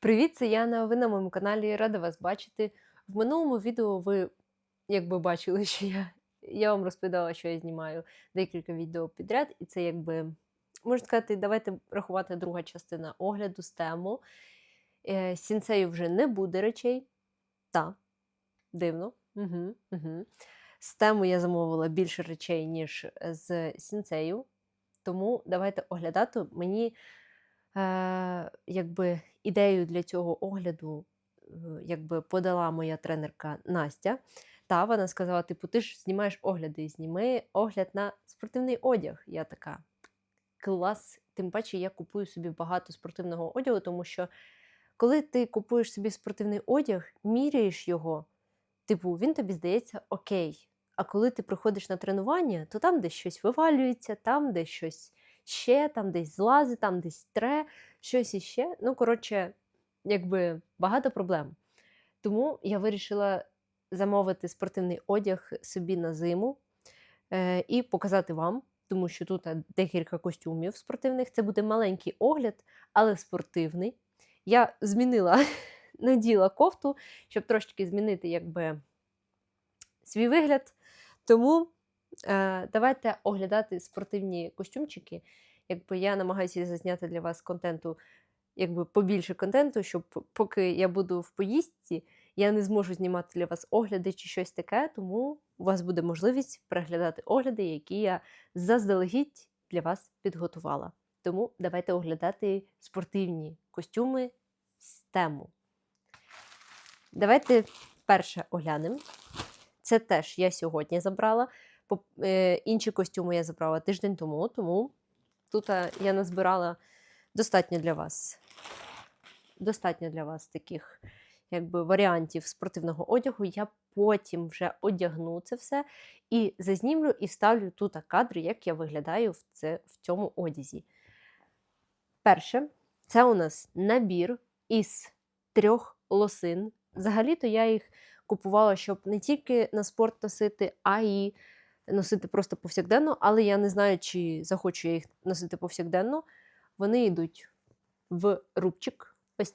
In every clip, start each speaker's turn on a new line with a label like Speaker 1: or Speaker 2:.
Speaker 1: Привіт, це Яна. Ви на моєму каналі. Рада вас бачити. В минулому відео ви якби бачили, що я, я вам розповідала, що я знімаю декілька відео підряд, і це якби, можна сказати, давайте рахувати друга частина огляду з тему. Е, сінцею вже не буде речей. Та, дивно. Угу, угу. З тему я замовила більше речей, ніж з сінцею. Тому давайте оглядати. Мені е, якби ідею для цього огляду е, якби подала моя тренерка Настя. Та вона сказала: типу, ти ж знімаєш огляди, зніми огляд на спортивний одяг. Я така клас. Тим паче я купую собі багато спортивного одягу, тому що коли ти купуєш собі спортивний одяг, міряєш його, типу, він тобі здається окей. А коли ти приходиш на тренування, то там десь щось вивалюється, там десь щось ще, там десь злазить, там десь тре, щось іще. Ну, коротше, якби багато проблем. Тому я вирішила замовити спортивний одяг собі на зиму е, і показати вам, тому що тут е, декілька костюмів спортивних. Це буде маленький огляд, але спортивний. Я змінила, наділа кофту, щоб трошки змінити якби, свій вигляд. Тому давайте оглядати спортивні костюмчики. Якби я намагаюся зазняти для вас контенту, якби побільше контенту, щоб поки я буду в поїздці, я не зможу знімати для вас огляди чи щось таке, тому у вас буде можливість переглядати огляди, які я заздалегідь для вас підготувала. Тому давайте оглядати спортивні костюми з тему. Давайте перше оглянемо. Це теж я сьогодні забрала. Е, Інші костюми я забрала тиждень тому, тому тут е, я назбирала достатньо для вас. Достатньо для вас таких якби, варіантів спортивного одягу. Я потім вже одягну це все і зазнімлю і вставлю тут кадри, як я виглядаю в, це, в цьому одязі. Перше, це у нас набір із трьох лосин. Взагалі-то я їх купувала, щоб не тільки на спорт носити, а й носити просто повсякденно, але я не знаю, чи захочу я їх носити повсякденно. Вони йдуть в рубчик, ось.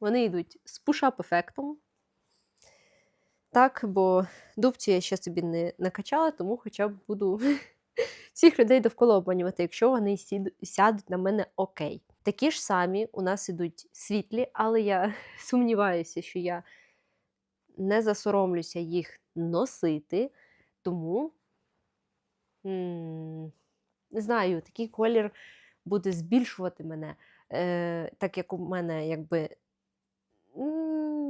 Speaker 1: Вони йдуть з пушап-ефектом. Так, бо дубцю я ще собі не накачала, тому хоча б буду всіх людей довкола обманювати, якщо вони сядуть на мене окей. Такі ж самі у нас ідуть світлі, але я сумніваюся, що я не засоромлюся їх носити, тому не знаю, такий колір буде збільшувати мене, е, так як у мене якби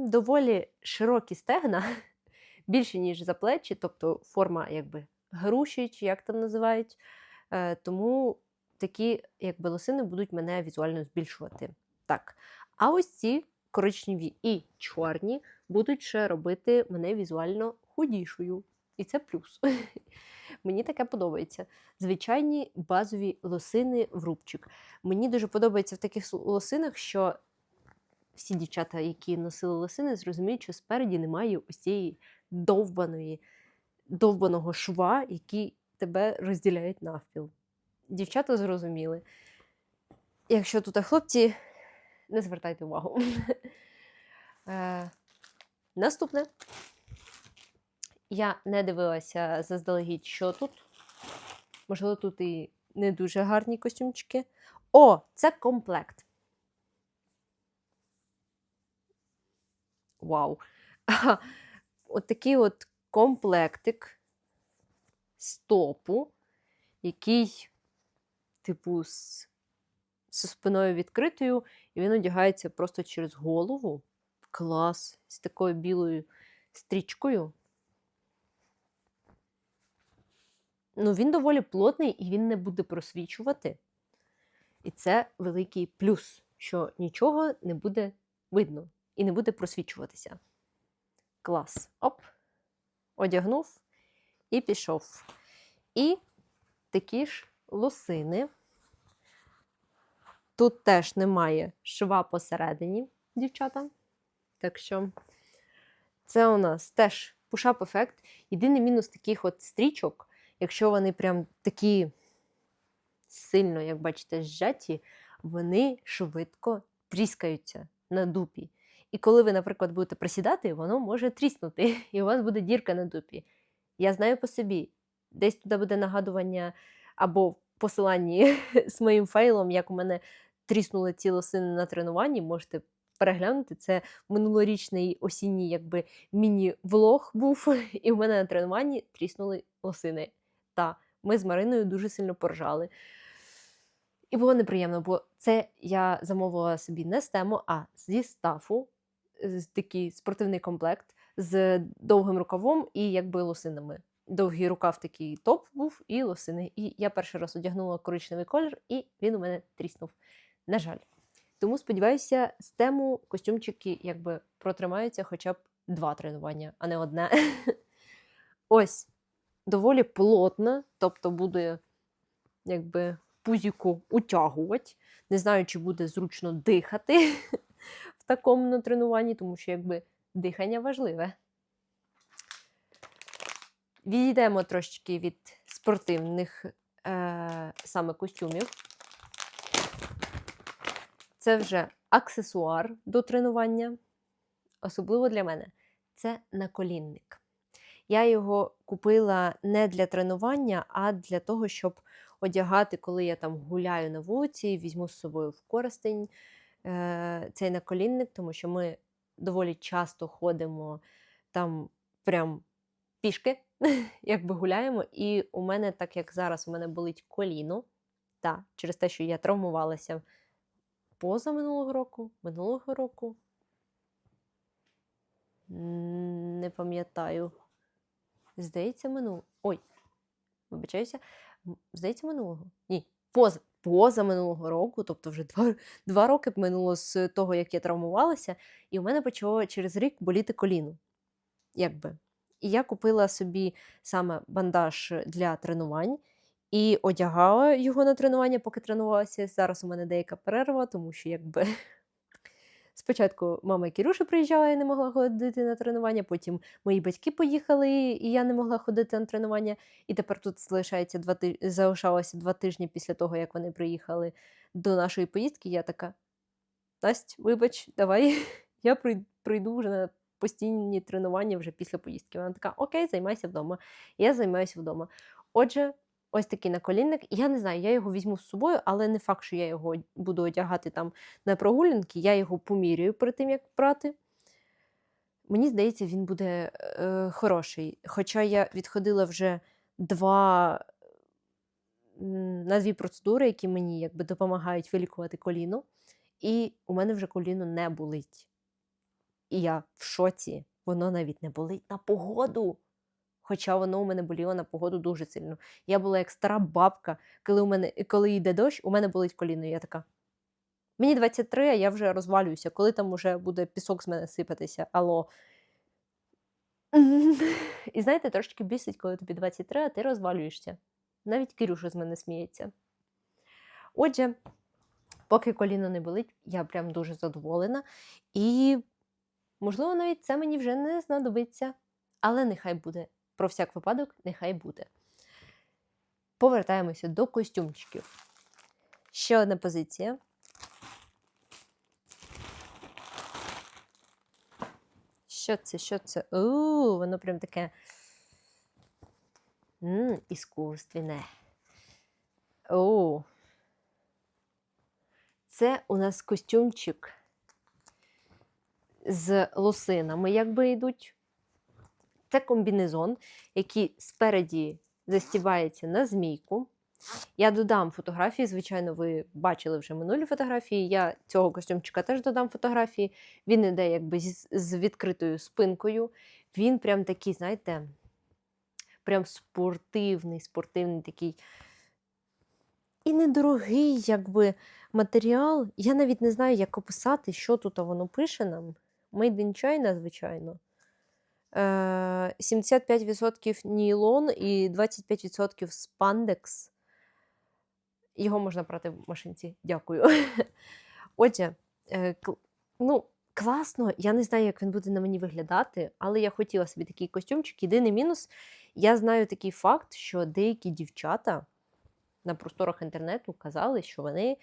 Speaker 1: доволі широкі стегна, більше, ніж за плечі, тобто форма якби груші, чи як там називають. Е, тому такі якби лосини будуть мене візуально збільшувати. Так. А ось ці коричневі і чорні будуть ще робити мене візуально худішою. І це плюс. Мені таке подобається. Звичайні базові лосини в рубчик. Мені дуже подобається в таких лосинах, що всі дівчата, які носили лосини, зрозуміють, що спереді немає ось цієї довбаної, довбаного шва, який тебе розділяють навпіл. Дівчата зрозуміли. Якщо тут хлопці, не звертайте увагу. Е, Наступне. Я не дивилася заздалегідь, що тут. Можливо, тут і не дуже гарні костюмчики. О, це комплект. Вау. От такий от комплектик з топу, який, типу, з, зі спиною відкритою, і він одягається просто через голову. Клас! З такою білою стрічкою. Ну, він доволі плотний і він не буде просвічувати. І це великий плюс, що нічого не буде видно і не буде просвічуватися. Клас. Оп. Одягнув і пішов. І такі ж лосини. Тут теж немає шва посередині, дівчата. Так що це у нас теж пушап ефект. Єдиний мінус таких от стрічок, якщо вони прям такі сильно, як бачите, зжаті, вони швидко тріскаються на дупі. І коли ви, наприклад, будете присідати, воно може тріснути, і у вас буде дірка на дупі. Я знаю по собі, десь туди буде нагадування або в посиланні з моїм фейлом, як у мене тріснули ці лосини на тренуванні. Можете переглянути. Це минулорічний осінній якби міні-влог був, і в мене на тренуванні тріснули лосини. Та ми з Мариною дуже сильно поржали. І було неприємно, бо це я замовила собі не з тему, а зі стафу, такий спортивний комплект з довгим рукавом і якби лосинами. Довгий рукав такий топ був і лосини. І я перший раз одягнула коричневий колір, і він у мене тріснув. На жаль. Тому сподіваюся, з тему костюмчики якби протримаються хоча б два тренування, а не одне. Ось доволі плотна, тобто буде якби пузіку утягувати. Не знаю, чи буде зручно дихати в такому на тренуванні, тому що якби дихання важливе. Відійдемо трошечки від спортивних е, саме костюмів. Це вже аксесуар до тренування, особливо для мене. Це наколінник. Я його купила не для тренування, а для того, щоб одягати, коли я там гуляю на вулиці, візьму з собою в користень е, цей наколінник, тому що ми доволі часто ходимо там прям пішки, якби гуляємо. І у мене, так як зараз у мене болить коліно, та, через те, що я травмувалася поза минулого року, минулого року. Не пам'ятаю. Здається, минулого. Ой, вибачаюся. Здається, минулого. Ні, поза, поза минулого року, тобто вже два, два роки минуло з того, як я травмувалася, і у мене почало через рік боліти коліно. Якби. І я купила собі саме бандаж для тренувань і одягала його на тренування, поки тренувалася. Зараз у мене деяка перерва, тому що якби. Спочатку мама Кірюша приїжджала, я не могла ходити на тренування, потім мої батьки поїхали, і я не могла ходити на тренування. І тепер тут залишається два ти... залишалося два тижні після того, як вони приїхали до нашої поїздки. Я така: Насть, вибач, давай, я прийду вже на постійні тренування вже після поїздки. Вона така: Окей, займайся вдома. Я займаюся вдома. Отже, ось такий наколінник. Я не знаю, я його візьму з собою, але не факт, що я його буду одягати там на прогулянки. Я його поміряю перед тим, як брати. Мені здається, він буде е, хороший. Хоча я відходила вже два на дві процедури, які мені якби допомагають вилікувати коліно, і у мене вже коліно не болить. І я в шоці, воно навіть не болить на погоду. Хоча воно у мене боліло на погоду дуже сильно. Я була як стара бабка, коли у мене коли йде дощ, у мене болить коліно. Я така. Мені 23, а я вже розвалююся. Коли там уже буде пісок з мене сипатися, алло. І знаєте, трошки бісить, коли тобі 23, а ти розвалюєшся. Навіть Кирюша з мене сміється. Отже, поки коліно не болить, я прям дуже задоволена. І, можливо, навіть це мені вже не знадобиться. Але нехай буде. Про всяк випадок, нехай буде. Повертаємося до костюмчиків. Ще одна позиція. Що це? Що це? У, воно прям таке. М, іскусственне. О. Це у нас костюмчик з лосинами, якби йдуть. Це комбінезон, який спереді застібається на змійку. Я додам фотографії, звичайно, ви бачили вже минулі фотографії. Я цього костюмчика теж додам фотографії. Він іде якби з, відкритою спинкою. Він прям такий, знаєте, прям спортивний, спортивний такий. І недорогий, якби матеріал. Я навіть не знаю, як описати, що тут воно пише нам. Made in China, звичайно. Е, 75% нілон і 25% спандекс. Його можна брати в машинці. Дякую. Отже, е, ну, класно. Я не знаю, як він буде на мені виглядати, але я хотіла собі такий костюмчик. Єдиний мінус, я знаю такий факт, що деякі дівчата на просторах інтернету казали, що вони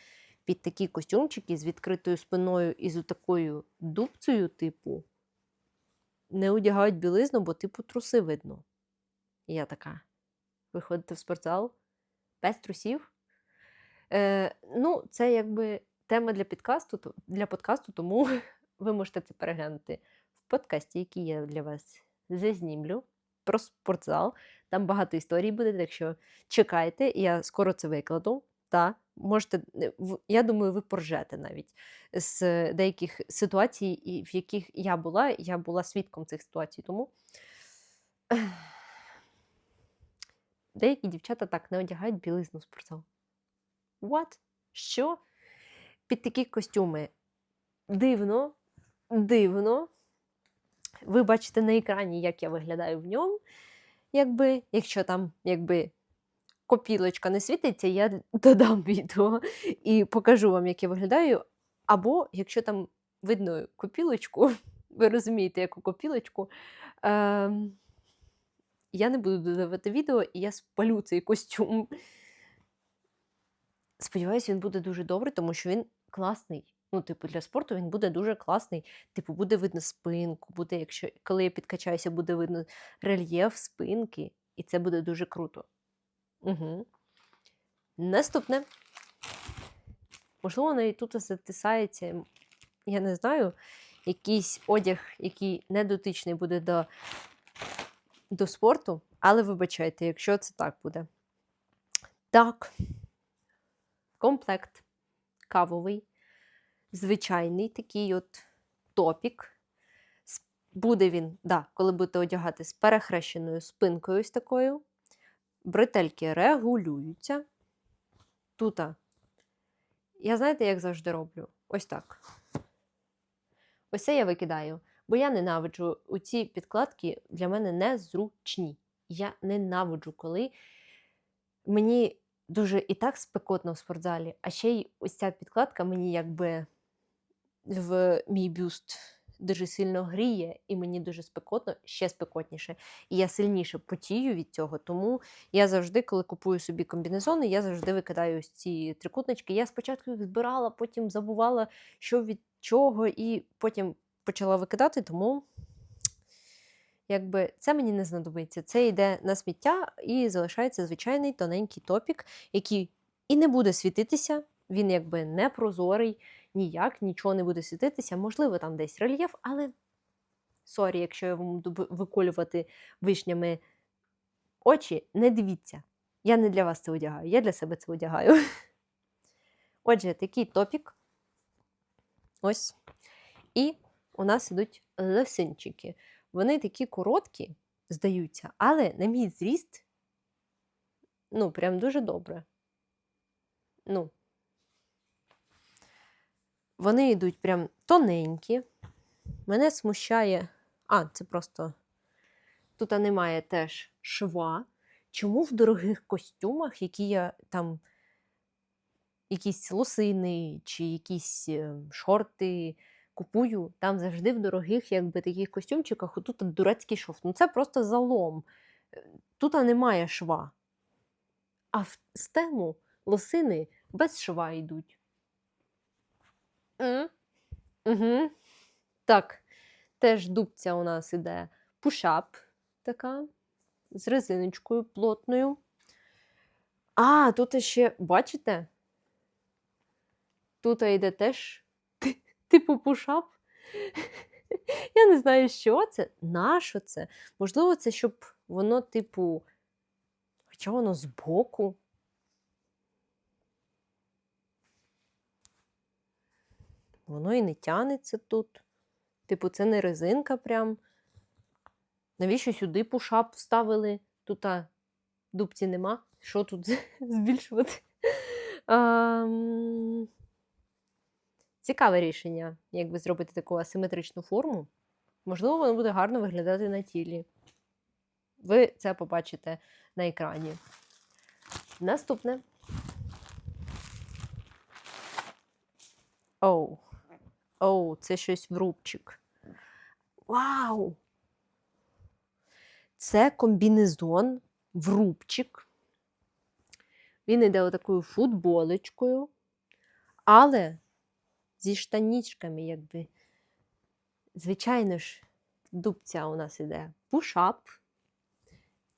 Speaker 1: під такі костюмчики з відкритою спиною і з такою дубцею, типу, не одягають білизну, бо типу труси видно. І я така. Виходите в спортзал без трусів. Е, ну, це якби тема для підкасту, для подкасту, тому ви можете це переглянути в подкасті, який я для вас зазнімлю про спортзал. Там багато історій буде, так що чекайте, я скоро це викладу. Та, можете, е, я думаю, ви поржете навіть з деяких ситуацій, в яких я була, я була свідком цих ситуацій. Тому деякі дівчата так не одягають білизну спортзал. What? Що? Під такі костюми. Дивно, дивно. Ви бачите на екрані, як я виглядаю в ньому. Якби, якщо там якби, копілочка не світиться, я додам відео і покажу вам, як я виглядаю. Або якщо там видно копілочку, ви розумієте, яку копілочку. Ем, я не буду додавати відео, і я спалю цей костюм. Сподіваюся, він буде дуже добрий, тому що він класний. Ну, типу, для спорту він буде дуже класний. Типу, буде видно спинку, буде, якщо коли я підкачаюся, буде видно рельєф спинки, і це буде дуже круто. Угу. Наступне. Можливо, навіть тут затисається, я не знаю, якийсь одяг, який не дотичний буде до, до спорту, але вибачайте, якщо це так буде. Так, комплект кавовий, звичайний такий от топік. Буде він, да, коли будете одягати з перехрещеною спинкою ось такою. Бретельки регулюються. Тут я знаєте, як завжди роблю? Ось так. Ось це я викидаю, бо я ненавиджу ці підкладки для мене незручні. Я ненавиджу, коли мені дуже і так спекотно в спортзалі, а ще й ось ця підкладка мені якби в мій бюст дуже сильно гріє, і мені дуже спекотно, ще спекотніше. І я сильніше потію від цього. Тому я завжди, коли купую собі комбінезони, я завжди викидаю ось ці трикутнички. Я спочатку їх збирала, потім забувала, що від чого, і потім почала викидати, тому. Якби це мені не знадобиться. Це йде на сміття і залишається звичайний тоненький топік, який і не буде світитися. Він якби не прозорий, ніяк, нічого не буде світитися. Можливо, там десь рельєф, але сорі, якщо я вам буду виколювати вишнями очі, не дивіться. Я не для вас це одягаю, я для себе це одягаю. Отже, такий топік. Ось. І у нас ідуть лосинчики. Вони такі короткі, здаються, але на мій зріст, ну, прям дуже добре. Ну, вони йдуть прям тоненькі. Мене смущає. А, це просто тут немає теж шва. Чому в дорогих костюмах, які я там, якісь лосини чи якісь е, шорти купую, там завжди в дорогих, якби таких костюмчиках, отут дурецький шов. Ну це просто залом. Е, Тут немає шва. А в стему лосини без шва йдуть. Угу. Так, теж дубця у нас іде пушап така, з резиночкою плотною. А, тут ще, бачите? Тут йде теж типу пушап. Я не знаю, що це, нащо це. Можливо, це щоб воно, типу, хоча воно збоку. Воно і не тянеться тут. Типу, це не резинка прям. Навіщо сюди пушап вставили? Тут а, дубці нема. Що тут збільшувати? Ам, Цікаве рішення, якби зробити таку асиметричну форму. Можливо, воно буде гарно виглядати на тілі. Ви це побачите на екрані. Наступне. Оу. Оу, це щось в рубчик. Вау! Це комбінезон в рубчик. Він йде отакою футболочкою. Але зі штанічками, якби. Звичайно ж, дубця у нас іде пушап.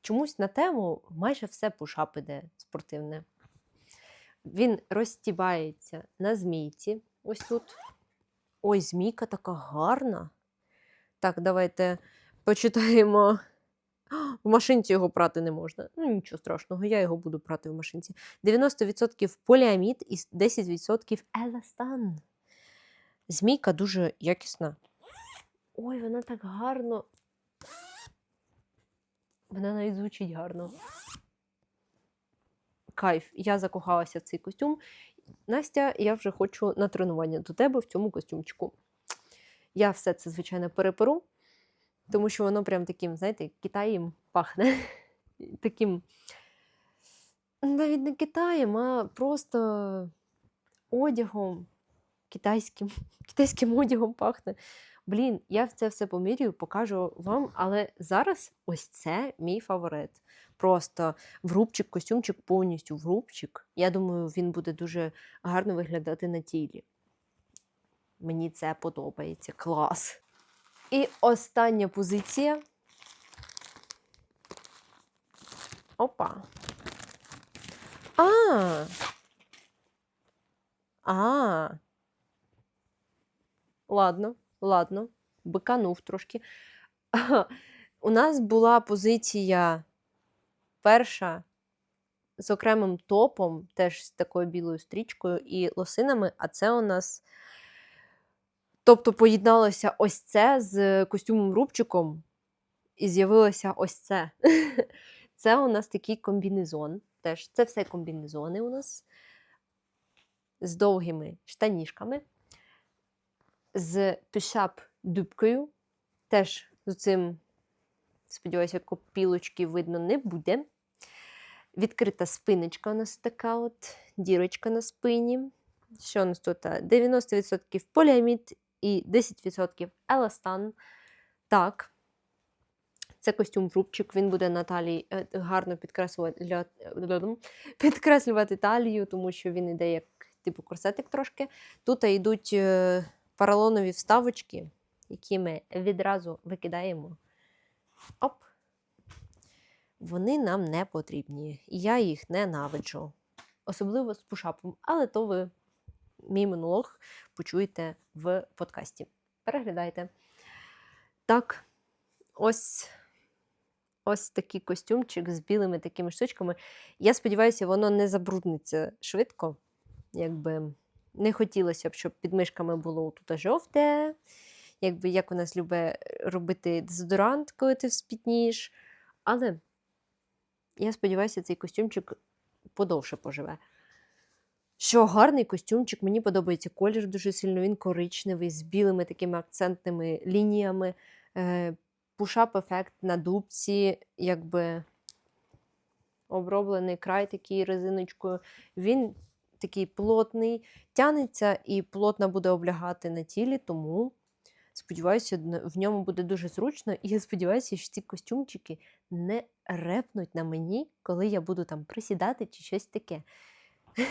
Speaker 1: Чомусь на тему майже все пушап іде спортивне. Він розстібається на змійці. Ось тут. Ой, змійка така гарна. Так, давайте почитаємо. В машинці його прати не можна. Ну, нічого страшного, я його буду прати в машинці. 90% поліамід і 10% еластан. Змійка дуже якісна. Ой, вона так гарно. Вона навіть звучить гарно. Кайф. Я закохалася в цей костюм. Настя, я вже хочу на тренування до тебе в цьому костюмчику. Я все це, звичайно, переперу, тому що воно прям таким, знаєте, Китаєм пахне. Таким навіть не Китаєм, а просто одягом китайським, китайським одягом пахне. Блін, я це все помірюю, покажу вам, але зараз ось це мій фаворит. Просто в рубчик, костюмчик повністю в рубчик. Я думаю, він буде дуже гарно виглядати на тілі. Мені це подобається. Клас. І остання позиція. Опа. А. А. Ладно, ладно, биканув трошки. У нас була позиція перша з окремим топом, теж з такою білою стрічкою і лосинами, а це у нас. Тобто поєдналося ось це з костюмом рубчиком, і з'явилося ось це. Це у нас такий комбінезон. Теж це все комбінезони у нас з довгими штанішками, з пішап дубкою. Теж з цим, сподіваюся, копілочки видно не буде. Відкрита спиночка у нас така от, дірочка на спині. Що у нас тут? 90% поліамід і 10% еластан. Так, це костюм рубчик, він буде на талії е, гарно підкреслювати, підкреслювати талію, тому що він іде як типу корсетик трошки. Тут йдуть е, поролонові вставочки, які ми відразу викидаємо. Оп! Вони нам не потрібні. Я їх ненавиджу. Особливо з пушапом, але то ви мій монолог почуєте в подкасті. Переглядайте. Так, ось ось такий костюмчик з білими такими штучками. Я сподіваюся, воно не забрудниться швидко. Якби не хотілося б, щоб під мишками було тут жовте. Якби як у нас любить робити дезодорант, коли ти вспітнієш. Але я сподіваюся, цей костюмчик подовше поживе. Що гарний костюмчик, мені подобається колір дуже сильно, він коричневий, з білими такими акцентними лініями. Е, Пушап-ефект на дубці, якби оброблений край такий резиночкою. Він такий плотний, тянеться і плотно буде облягати на тілі, тому сподіваюся, в ньому буде дуже зручно. І я сподіваюся, що ці костюмчики не репнуть на мені, коли я буду там присідати чи щось таке.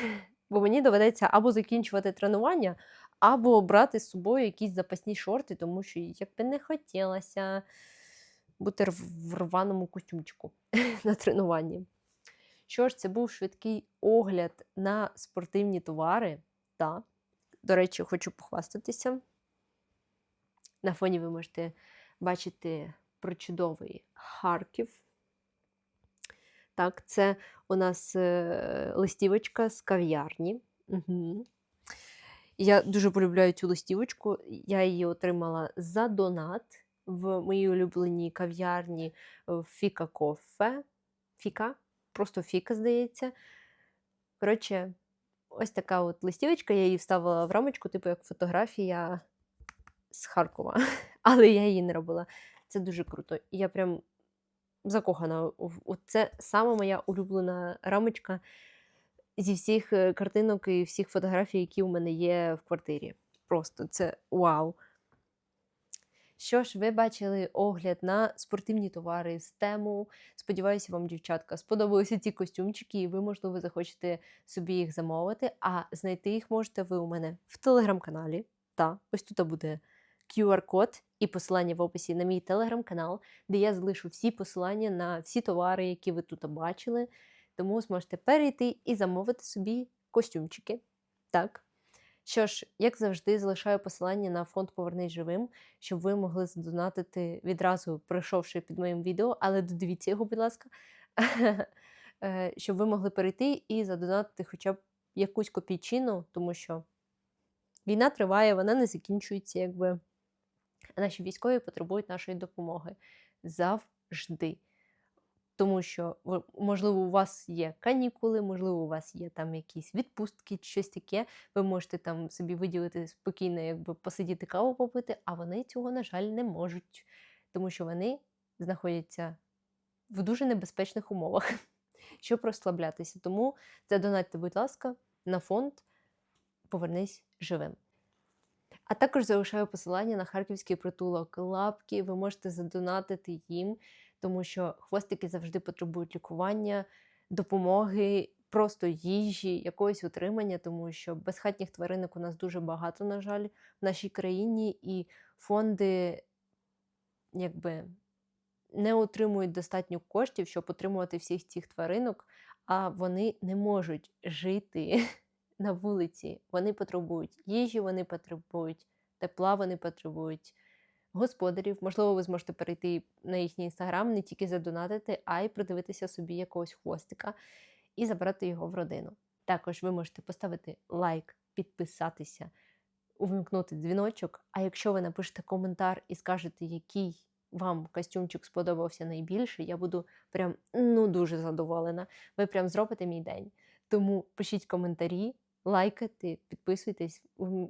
Speaker 1: Бо мені доведеться або закінчувати тренування, або брати з собою якісь запасні шорти, тому що як би не хотілося бути в рваному костюмчику на тренуванні. Що ж, це був швидкий огляд на спортивні товари. Та, до речі, хочу похвастатися. На фоні ви можете бачити прочудовий Харків. Так, це у нас е, листівочка з кав'ярні. Угу. Я дуже полюбляю цю листівочку. Я її отримала за донат в моїй улюбленій кав'ярні Фіка Кофе. Фіка, просто Фіка, здається. Коротше, ось така от листівочка, я її вставила в рамочку, типу як фотографія з Харкова. Але я її не робила. Це дуже круто. І я прям закохана. Це сама моя улюблена рамочка зі всіх е, картинок і всіх фотографій, які у мене є в квартирі. Просто це вау. Що ж, ви бачили огляд на спортивні товари з тему. Сподіваюся, вам, дівчатка, сподобалися ці костюмчики, і ви, можливо, захочете собі їх замовити. А знайти їх можете ви у мене в телеграм-каналі. Та, ось тут буде QR-код і посилання в описі на мій телеграм-канал, де я залишу всі посилання на всі товари, які ви тут бачили. Тому зможете перейти і замовити собі костюмчики. Так. Що ж, як завжди, залишаю посилання на фонд Повернись живим, щоб ви могли задонатити відразу, пройшовши під моїм відео, але додивіться його, будь ласка, Е, щоб ви могли перейти і задонатити хоча б якусь копійчину, тому що війна триває, вона не закінчується, якби. Наші військові потребують нашої допомоги завжди. Тому що, можливо, у вас є канікули, можливо, у вас є там якісь відпустки, щось таке. Ви можете там собі виділити спокійно, якби посидіти каву попити, а вони цього, на жаль, не можуть, тому що вони знаходяться в дуже небезпечних умовах, щоб розслаблятися. Тому задонатьте, будь ласка, на фонд Повернись живим. А також залишаю посилання на харківський притулок лапки. Ви можете задонатити їм, тому що хвостики завжди потребують лікування, допомоги, просто їжі, якогось утримання, тому що безхатніх тваринок у нас дуже багато, на жаль, в нашій країні, і фонди якби не отримують достатньо коштів, щоб утримувати всіх цих тваринок, а вони не можуть жити на вулиці. Вони потребують їжі, вони потребують тепла, вони потребують господарів. Можливо, ви зможете перейти на їхній інстаграм, не тільки задонатити, а й придивитися собі якогось хвостика і забрати його в родину. Також ви можете поставити лайк, підписатися, увімкнути дзвіночок. А якщо ви напишете коментар і скажете, який вам костюмчик сподобався найбільше, я буду прям ну дуже задоволена. Ви прям зробите мій день. Тому пишіть коментарі, лайкайте, підписуйтесь,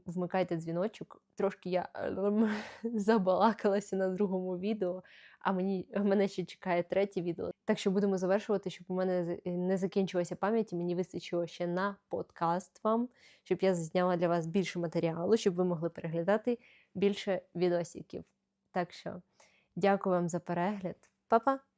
Speaker 1: вмикайте дзвіночок. Трошки я ем, забалакалася на другому відео, а мені мене ще чекає третє відео. Так що будемо завершувати, щоб у мене не закінчилася пам'ять, і мені вистачило ще на подкаст вам, щоб я зняла для вас більше матеріалу, щоб ви могли переглядати більше відосиків. Так що дякую вам за перегляд. Па-па!